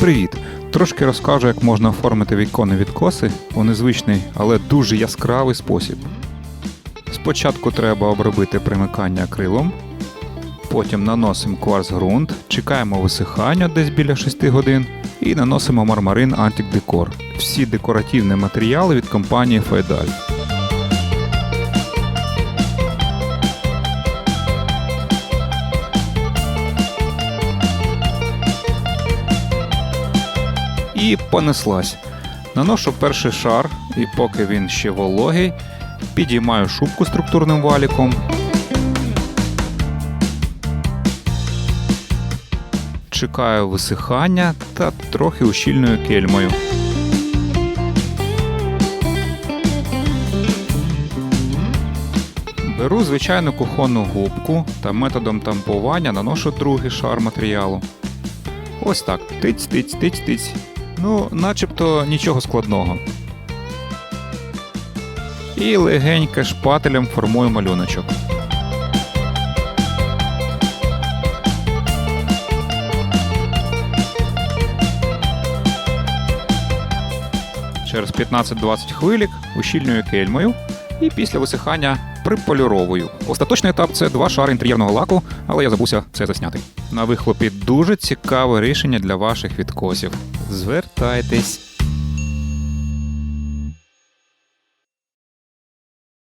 Привіт! Трошки розкажу, як можна оформити віконні відкоси у незвичний, але дуже яскравий спосіб. Спочатку треба обробити примикання акрилом, потім наносимо кварц ґрунт, чекаємо висихання десь біля 6 годин і наносимо мармарин Antic Decor. Всі декоративні матеріали від компанії Файдаль. І понеслась. Наношу перший шар, і поки він ще вологий, підіймаю шубку структурним валіком. Чекаю висихання та трохи ущільною кельмою. Беру звичайну кухонну губку та методом тампування наношу другий шар матеріалу. Ось так. Тиць, тиць, тиць, тиць. Ну, начебто нічого складного. І легенько шпателем формую малюночок. Через 15-20 хвилік ущільнюю кельмою і після висихання приполюровую. Остаточний етап це два шари інтер'єрного лаку, але я забувся це засняти. На вихлопі дуже цікаве рішення для ваших відкосів. Звертайтесь.